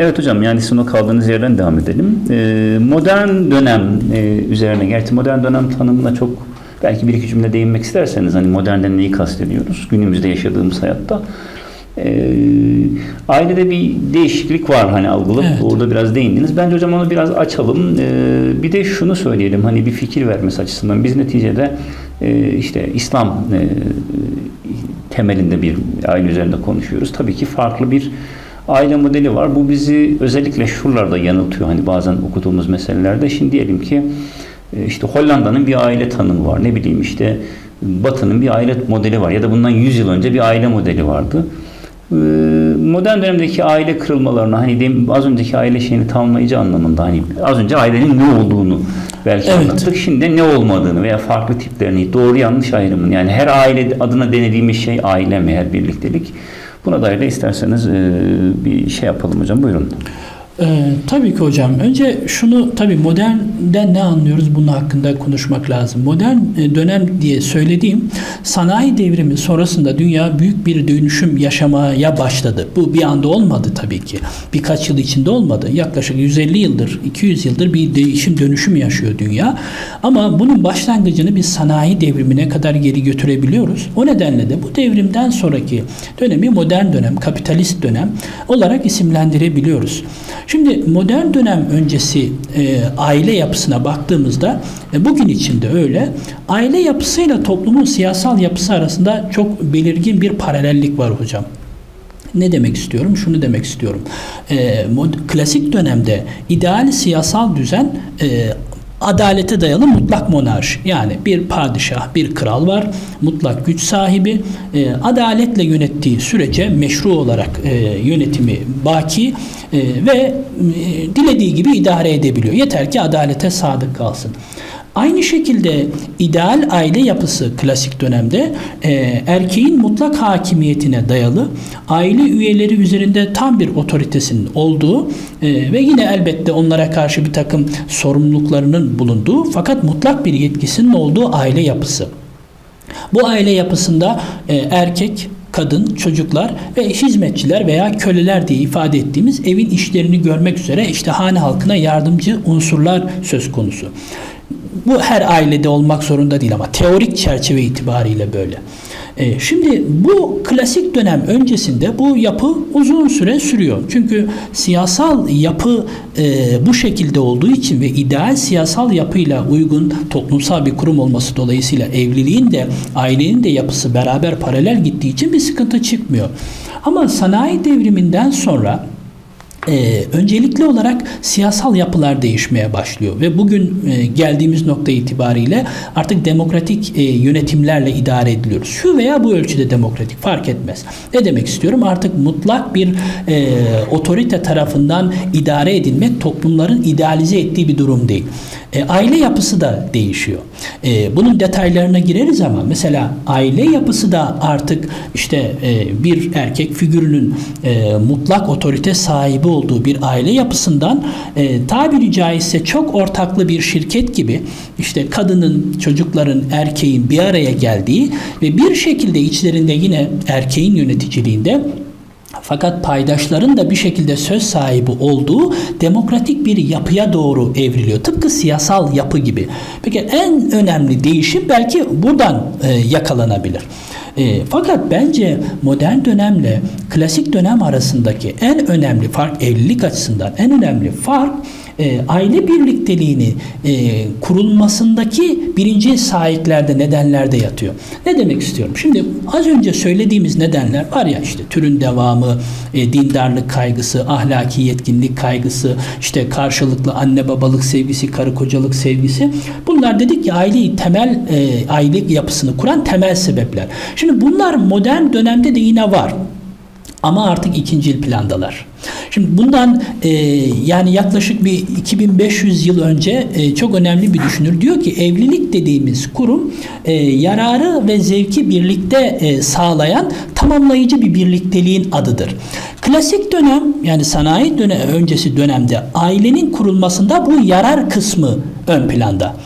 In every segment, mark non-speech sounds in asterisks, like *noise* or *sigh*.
Evet hocam yani o kaldığınız yerden devam edelim. Ee, modern dönem e, üzerine, gerçi modern dönem tanımına çok belki bir iki cümle değinmek isterseniz hani modernden neyi kastediyoruz günümüzde yaşadığımız hayatta. Ee, ailede bir değişiklik var hani algılayıp Evet. orada biraz değindiniz. Bence hocam onu biraz açalım. Ee, bir de şunu söyleyelim hani bir fikir vermesi açısından biz neticede e, işte İslam e, temelinde bir aile üzerinde konuşuyoruz. Tabii ki farklı bir aile modeli var. Bu bizi özellikle şuralarda yanıltıyor hani bazen okuduğumuz meselelerde. Şimdi diyelim ki e, işte Hollanda'nın bir aile tanımı var. Ne bileyim işte Batı'nın bir aile modeli var ya da bundan 100 yıl önce bir aile modeli vardı. Ee, Modern dönemdeki aile kırılmalarına hani az önceki aile şeyini tamamlayıcı anlamında hani az önce ailenin ne olduğunu belki Evet. anlattık. Şimdi ne olmadığını veya farklı tiplerini, doğru yanlış ayrımını yani her aile adına denediğimiz şey aile mi, her birliktelik. Buna dair de isterseniz bir şey yapalım hocam. Buyurun. Ee, tabii ki hocam. Önce şunu tabii modernden ne anlıyoruz bunun hakkında konuşmak lazım. Modern e, dönem diye söylediğim sanayi devrimi sonrasında dünya büyük bir dönüşüm yaşamaya başladı. Bu bir anda olmadı tabii ki. Birkaç yıl içinde olmadı. Yaklaşık 150 yıldır, 200 yıldır bir değişim dönüşüm yaşıyor dünya. Ama bunun başlangıcını biz sanayi devrimine kadar geri götürebiliyoruz. O nedenle de bu devrimden sonraki dönemi modern dönem, kapitalist dönem olarak isimlendirebiliyoruz. Şimdi modern dönem öncesi e, aile yapısına baktığımızda e, bugün içinde öyle. Aile yapısıyla toplumun siyasal yapısı arasında çok belirgin bir paralellik var hocam. Ne demek istiyorum? Şunu demek istiyorum. E, mod- klasik dönemde ideal siyasal düzen e, adalete dayalı mutlak monarşi. Yani bir padişah, bir kral var, mutlak güç sahibi, e, adaletle yönettiği sürece meşru olarak e, yönetimi baki e, ve e, dilediği gibi idare edebiliyor. Yeter ki adalete sadık kalsın. Aynı şekilde ideal aile yapısı klasik dönemde e, erkeğin mutlak hakimiyetine dayalı aile üyeleri üzerinde tam bir otoritesinin olduğu e, ve yine elbette onlara karşı bir takım sorumluluklarının bulunduğu fakat mutlak bir yetkisinin olduğu aile yapısı. Bu aile yapısında e, erkek, kadın, çocuklar ve hizmetçiler veya köleler diye ifade ettiğimiz evin işlerini görmek üzere işte hane halkına yardımcı unsurlar söz konusu. Bu her ailede olmak zorunda değil ama teorik çerçeve itibariyle böyle. E, Şimdi bu klasik dönem öncesinde bu yapı uzun süre sürüyor. Çünkü siyasal yapı e, bu şekilde olduğu için ve ideal siyasal yapıyla uygun toplumsal bir kurum olması dolayısıyla evliliğin de ailenin de yapısı beraber paralel gittiği için bir sıkıntı çıkmıyor. Ama sanayi devriminden sonra ee, öncelikli olarak siyasal yapılar değişmeye başlıyor ve bugün e, geldiğimiz nokta itibariyle artık demokratik e, yönetimlerle idare ediliyoruz. Şu veya bu ölçüde demokratik fark etmez. Ne demek istiyorum? Artık mutlak bir e, otorite tarafından idare edilmek toplumların idealize ettiği bir durum değil. E, aile yapısı da değişiyor. E, bunun detaylarına gireriz ama mesela aile yapısı da artık işte e, bir erkek figürünün e, mutlak otorite sahibi olduğu bir aile yapısından e, tabiri caizse çok ortaklı bir şirket gibi işte kadının, çocukların, erkeğin bir araya geldiği ve bir şekilde içlerinde yine erkeğin yöneticiliğinde fakat paydaşların da bir şekilde söz sahibi olduğu demokratik bir yapıya doğru evriliyor. Tıpkı siyasal yapı gibi. Peki en önemli değişim belki buradan e, yakalanabilir. E, fakat bence modern dönemle klasik dönem arasındaki en önemli fark evlilik açısından en önemli fark e, aile birlikteliğini e, kurulmasındaki birinci sahiplerde nedenlerde yatıyor. Ne demek istiyorum? Şimdi az önce söylediğimiz nedenler var ya işte türün devamı, e, dindarlık kaygısı, ahlaki yetkinlik kaygısı, işte karşılıklı anne babalık sevgisi, karı kocalık sevgisi. Bunlar dedik ki aileyi temel e, aile yapısını kuran temel sebepler. Şimdi bunlar modern dönemde de yine var. Ama artık ikincil plandalar. Şimdi bundan e, yani yaklaşık bir 2500 yıl önce e, çok önemli bir düşünür. Diyor ki evlilik dediğimiz kurum e, yararı ve zevki birlikte e, sağlayan tamamlayıcı bir birlikteliğin adıdır. Klasik dönem yani sanayi dönem öncesi dönemde ailenin kurulmasında bu yarar kısmı ön planda.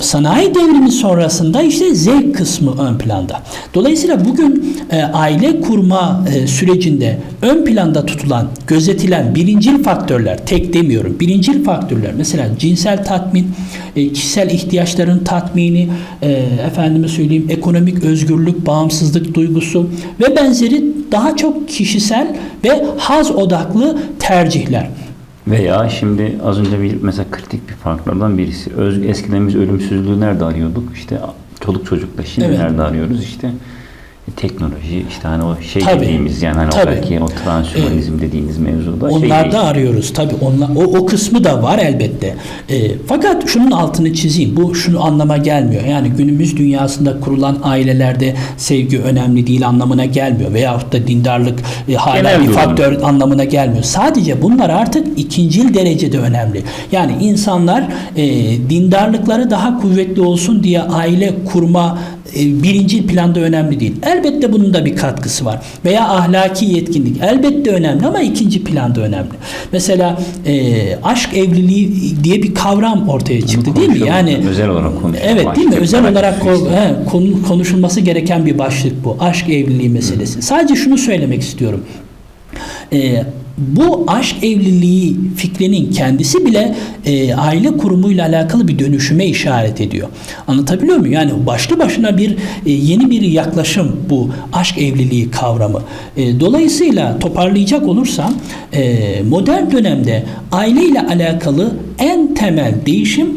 Sanayi devrimi sonrasında işte zevk kısmı ön planda. Dolayısıyla bugün e, aile kurma e, sürecinde ön planda tutulan, gözetilen birincil faktörler, tek demiyorum, birincil faktörler mesela cinsel tatmin, e, kişisel ihtiyaçların tatmini, e, efendime söyleyeyim ekonomik özgürlük, bağımsızlık duygusu ve benzeri daha çok kişisel ve haz odaklı tercihler. Veya şimdi az önce bir mesela kritik bir farklardan birisi. Öz, eskiden biz ölümsüzlüğü nerede arıyorduk? İşte çoluk çocukla. Şimdi Evet. nerede arıyoruz? İşte teknoloji, işte hani o şey Tabii. dediğimiz yani hani Tabii. o belki o transhümanizm dediğiniz mevzuda şey Onlarda değil. arıyoruz tabii. Onlar, o, o kısmı da var elbette. E, fakat şunun altını çizeyim. Bu şunu anlama gelmiyor. Yani günümüz dünyasında kurulan ailelerde sevgi önemli değil anlamına gelmiyor. Veyahut da dindarlık e, hala Genel bir durum. faktör anlamına gelmiyor. Sadece bunlar artık ikincil derecede önemli. Yani insanlar e, dindarlıkları daha kuvvetli olsun diye aile kurma e, birincil planda önemli değil. Elbette bunun da bir katkısı var. Veya ahlaki yetkinlik elbette önemli ama ikinci planda önemli. Mesela e, aşk evliliği diye bir kavram ortaya çıktı değil mi? Yani Özel olarak konuşalım. Evet değil mi? Özel olarak he, konu- konuşulması gereken bir başlık bu. Aşk evliliği meselesi. Sadece şunu söylemek istiyorum. Ee, bu aşk evliliği fikrinin kendisi bile e, aile kurumuyla alakalı bir dönüşüme işaret ediyor. Anlatabiliyor muyum? Yani başlı başına bir e, yeni bir yaklaşım bu aşk evliliği kavramı. E, dolayısıyla toparlayacak olursam e, modern dönemde aile ile alakalı en temel değişim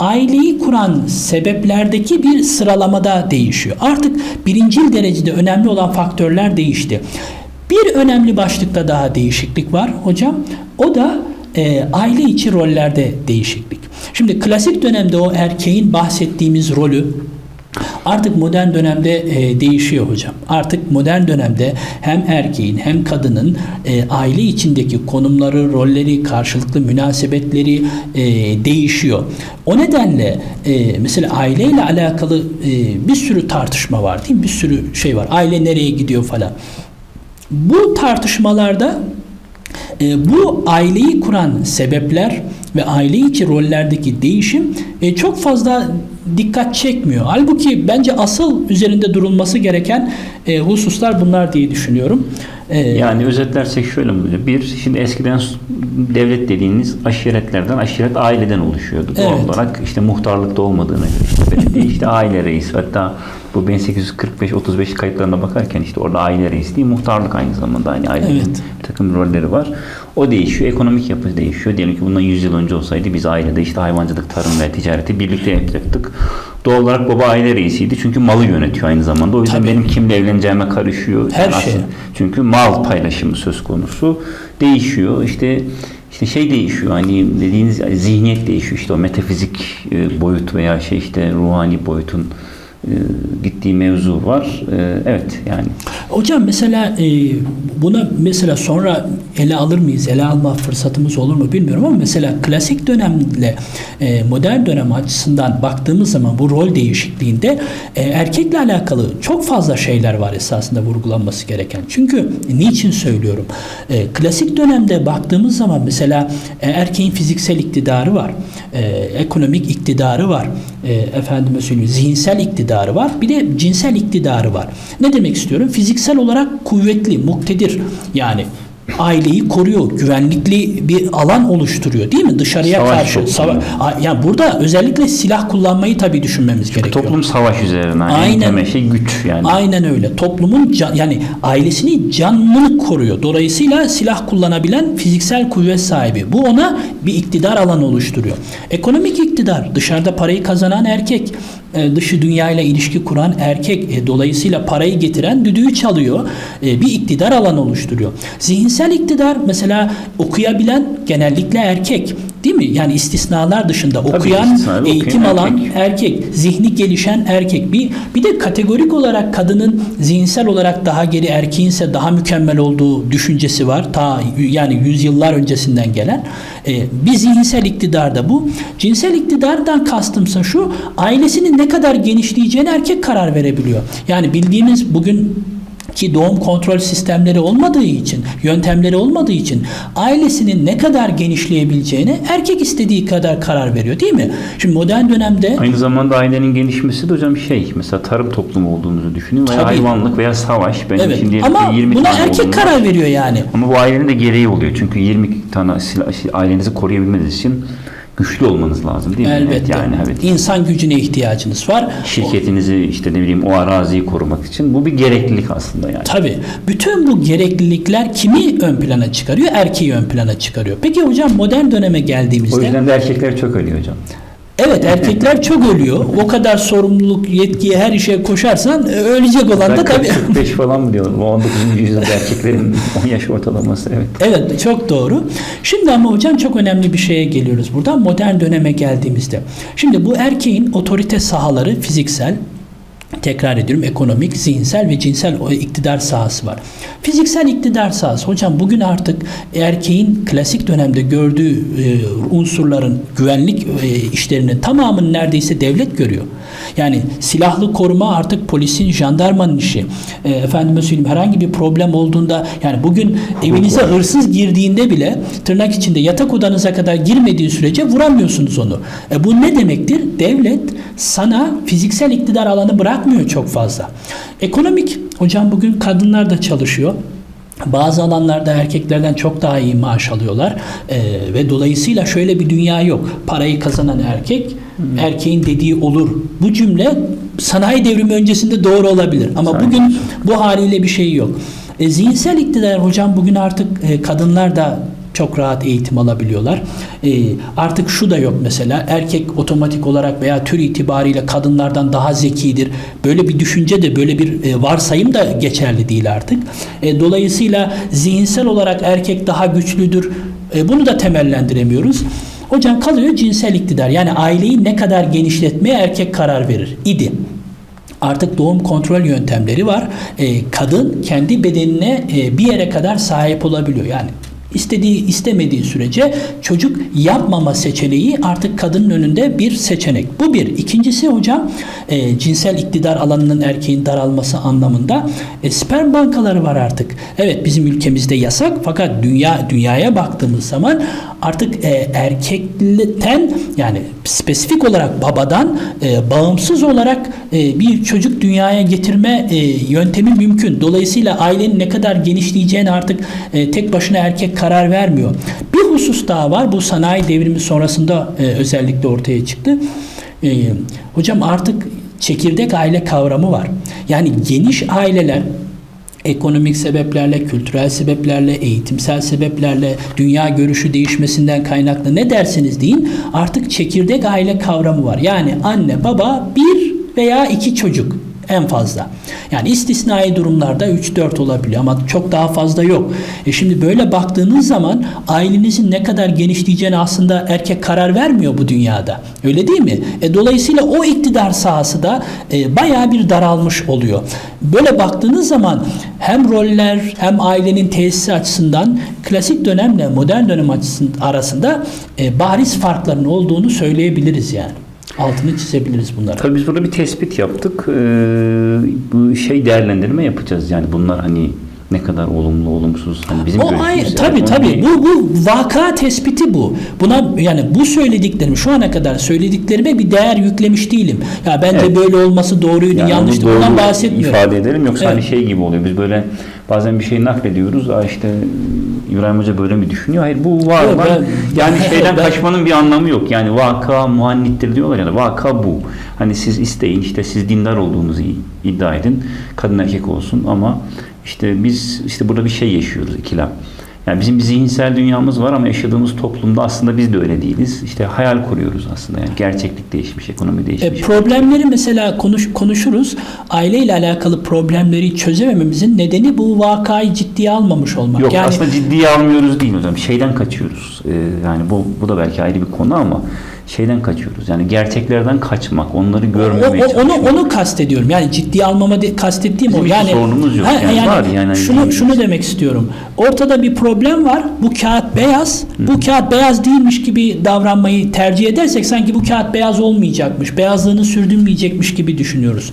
aileyi kuran sebeplerdeki bir sıralamada değişiyor. Artık birincil derecede önemli olan faktörler değişti. Bir önemli başlıkta daha değişiklik var hocam. O da e, aile içi rollerde değişiklik. Şimdi klasik dönemde o erkeğin bahsettiğimiz rolü Artık modern dönemde e, değişiyor hocam. Artık modern dönemde hem erkeğin hem kadının e, aile içindeki konumları, rolleri, karşılıklı münasebetleri e, değişiyor. O nedenle e, mesela aileyle alakalı e, bir sürü tartışma var değil mi? Bir sürü şey var. Aile nereye gidiyor falan. Bu tartışmalarda e, bu aileyi kuran sebepler ve aile içi rollerdeki değişim e, çok fazla dikkat çekmiyor. Halbuki bence asıl üzerinde durulması gereken e, hususlar bunlar diye düşünüyorum. E, Yani özetlersek şöyle oluyor? Bir, şimdi eskiden devlet dediğiniz aşiretlerden, aşiret aileden oluşuyordu. Doğal Evet. olarak işte muhtarlıkta olmadığına göre işte belediye *laughs* işte aile reisi. Hatta bu 1845-35 kayıtlarına bakarken işte orada aile reisi değil, muhtarlık aynı zamanda. Hani ailenin Evet. bir takım rolleri var. O değişiyor, ekonomik yapı değişiyor. Diyelim ki bundan 100 yıl önce olsaydı biz ailede işte hayvancılık, tarım ve ticareti birlikte yapacaktık. Doğal olarak baba aile reisiydi çünkü malı yönetiyor aynı zamanda. O yüzden Tabii. benim kimle evleneceğime karışıyor. Her Yani şey. çünkü mal paylaşımı söz konusu. Değişiyor. İşte işte şey değişiyor hani dediğiniz zihniyet değişiyor. İşte o metafizik e, boyut veya şey işte ruhani boyutun gittiği mevzu var. E, evet yani. Hocam mesela e, buna mesela sonra ele alır mıyız, ele alma fırsatımız olur mu bilmiyorum ama mesela klasik dönemle e, modern dönem açısından baktığımız zaman bu rol değişikliğinde e, erkekle alakalı çok fazla şeyler var esasında vurgulanması gereken. Çünkü niçin söylüyorum? E, klasik dönemde baktığımız zaman mesela e, erkeğin fiziksel iktidarı var, e, ekonomik iktidarı var, e, efendime söyleyeyim zihinsel iktidarı var, bir de cinsel iktidarı var. Ne demek istiyorum? Fiziksel olarak kuvvetli, muktedir. Yani aileyi koruyor, güvenlikli bir alan oluşturuyor değil mi? Dışarıya Savaş karşı. Sava- yani burada özellikle silah kullanmayı tabii düşünmemiz gerekiyor. Toplum savaş üzerine. Aynen. şey güç yani. Aynen öyle. Toplumun can, yani ailesini canını koruyor. Dolayısıyla silah kullanabilen fiziksel kuvvet sahibi. Bu ona bir iktidar alanı oluşturuyor. Ekonomik iktidar dışarıda parayı kazanan erkek, dışı dünyayla ilişki kuran erkek, e, dolayısıyla parayı getiren düdüğü çalıyor. E, bir iktidar alanı oluşturuyor. Zihinsel iktidar mesela okuyabilen genellikle erkek. Değil mi? Yani istisnalar dışında okuyan, okuyan eğitim alan erkek. erkek, zihni gelişen erkek. Bir bir de kategorik olarak kadının zihinsel olarak daha geri erkeğinse daha mükemmel olduğu düşüncesi var. Ta yani yüzyıllar öncesinden gelen. Ee, bir zihinsel iktidar da bu. Cinsel iktidardan kastımsa şu ailesinin ne kadar genişleyeceğine erkek karar verebiliyor. Yani bildiğimiz bugün ki doğum kontrol sistemleri olmadığı için, yöntemleri olmadığı için ailesinin ne kadar genişleyebileceğine erkek istediği kadar karar veriyor değil mi? Şimdi modern dönemde Aynı zamanda ailenin gelişmesi de hocam şey mesela tarım toplumu olduğumuzu düşünün veya Tabii. hayvanlık veya savaş. Benim evet şimdi ama 20 buna tane erkek var. karar veriyor yani. Ama bu ailenin de gereği oluyor. Çünkü 20 tane silah, şey, ailenizi koruyabilmeniz için güçlü olmanız lazım değil mi? Elbette. Evet, yani evet. İnsan gücüne ihtiyacınız var. Şirketinizi işte ne bileyim o araziyi korumak için bu bir gereklilik aslında yani. Tabii. Bütün bu gereklilikler kimi ön plana çıkarıyor? Erkeği ön plana çıkarıyor. Peki hocam modern döneme geldiğimizde O yüzden de erkekler çok ölüyor hocam. Evet erkekler çok ölüyor. O kadar sorumluluk, yetkiye her işe koşarsan e, ölecek olan da tabii. 45 *laughs* falan mı diyorum? O 19. yüzyılda erkeklerin 10 yaş ortalaması evet. Evet çok doğru. Şimdi ama hocam çok önemli bir şeye geliyoruz buradan modern döneme geldiğimizde. Şimdi bu erkeğin otorite sahaları fiziksel, tekrar ediyorum ekonomik, zihinsel ve cinsel o iktidar sahası var. Fiziksel iktidar sahası hocam bugün artık erkeğin klasik dönemde gördüğü e, unsurların güvenlik e, işlerinin tamamını neredeyse devlet görüyor. Yani silahlı koruma artık polisin, jandarmanın işi. E, efendime söyleyeyim herhangi bir problem olduğunda yani bugün evinize hırsız girdiğinde bile tırnak içinde yatak odanıza kadar girmediği sürece vuramıyorsunuz onu. E, bu ne demektir? Devlet sana fiziksel iktidar alanı bırakmıyor çok fazla. Ekonomik hocam bugün kadınlar da çalışıyor. Bazı alanlarda erkeklerden çok daha iyi maaş alıyorlar Ee, ve dolayısıyla şöyle bir dünya yok. Parayı kazanan erkek, erkeğin dediği olur. Bu cümle sanayi devrimi öncesinde doğru olabilir ama Sanayi bugün bu haliyle bir şey yok. E, zihinsel iktidar hocam bugün artık e, kadınlar da çok rahat eğitim alabiliyorlar. E, artık şu da yok mesela erkek otomatik olarak veya tür itibariyle kadınlardan daha zekidir. Böyle bir düşünce de böyle bir e, varsayım da geçerli değil artık. E, dolayısıyla zihinsel olarak erkek daha güçlüdür. E, bunu da temellendiremiyoruz. Hocam kalıyor cinsel iktidar. Yani aileyi ne kadar genişletmeye erkek karar verir idi. Artık doğum kontrol yöntemleri var. E, kadın kendi bedenine e, bir yere kadar sahip olabiliyor. Yani istediği istemediği sürece çocuk yapmama seçeneği artık kadının önünde bir seçenek. Bu bir. İkincisi hocam e, cinsel iktidar alanının erkeğin daralması anlamında e, sperm bankaları var artık. Evet bizim ülkemizde yasak fakat dünya dünyaya baktığımız zaman artık e, erkekten yani spesifik olarak babadan e, bağımsız olarak e, bir çocuk dünyaya getirme e, yöntemi mümkün. Dolayısıyla ailenin ne kadar genişleyeceğini artık e, tek başına erkek karar vermiyor. Bir husus daha var. Bu sanayi devrimi sonrasında e, özellikle ortaya çıktı. E, hocam artık çekirdek aile kavramı var. Yani geniş aileler ekonomik sebeplerle, kültürel sebeplerle, eğitimsel sebeplerle, dünya görüşü değişmesinden kaynaklı ne derseniz deyin artık çekirdek aile kavramı var. Yani anne, baba, bir veya iki çocuk en fazla. Yani istisnai durumlarda 3-4 olabiliyor ama çok daha fazla yok. E şimdi böyle baktığınız zaman ailenizin ne kadar genişleyeceğini aslında erkek karar vermiyor bu dünyada. Öyle değil mi? E dolayısıyla o iktidar sahası da e, bayağı bir daralmış oluyor. Böyle baktığınız zaman hem roller hem ailenin tesisi açısından klasik dönemle modern dönem açısından arasında e, bariz farkların olduğunu söyleyebiliriz yani. Altını çizebiliriz bunlara. Tabii biz burada bir tespit yaptık. Ee, bu şey değerlendirme yapacağız yani bunlar hani ne kadar olumlu olumsuz hani bizim O ayrı yani. tabii Onu tabii bu bu vaka tespiti bu. Buna yani bu söylediklerim şu ana kadar söylediklerime bir değer yüklemiş değilim. Ya bence Evet. böyle olması doğruydu, Yani yanlıştı. doğru Bundan bahsetmiyorum. ifade edelim yoksa Evet. hani şey gibi oluyor. Biz böyle bazen bir şey naklediyoruz. Aa işte İbrahim Hoca böyle mi düşünüyor? Hayır bu var Yok, var. ben- Yani *laughs* şeyden ben- kaçmanın bir anlamı yok. Yani vaka muhannittir diyorlar ya da vaka bu. Hani siz isteyin işte siz dindar olduğunuzu iddia edin. Kadın erkek olsun ama işte biz işte burada bir şey yaşıyoruz ikilem. Yani bizim bir zihinsel dünyamız var ama yaşadığımız toplumda aslında biz de öyle değiliz. İşte hayal kuruyoruz aslında. Yani gerçeklik değişmiş, ekonomi E, değişmiş. problemleri mesela konuş, konuşuruz. Aileyle alakalı problemleri çözemememizin nedeni bu vakayı ciddiye almamış olmak. Yok yani aslında ciddiye almıyoruz değil hocam. Şeyden kaçıyoruz. Ee, yani bu bu da belki ayrı bir konu ama şeyden kaçıyoruz. Yani gerçeklerden kaçmak, onları o, görmemeye o- onu çalışmak. onu kastediyorum. Yani ciddiye almama de, kastettiğim Bizim o. Yani sorunumuz yok. Ha, Yani var yani. şunu şunu demek istiyorum. Ortada bir problem var. Bu kağıt beyaz. Bu kağıt beyaz değilmiş gibi davranmayı tercih edersek sanki bu kağıt beyaz olmayacakmış. Beyazlığını sürdürmeyecekmiş gibi düşünüyoruz.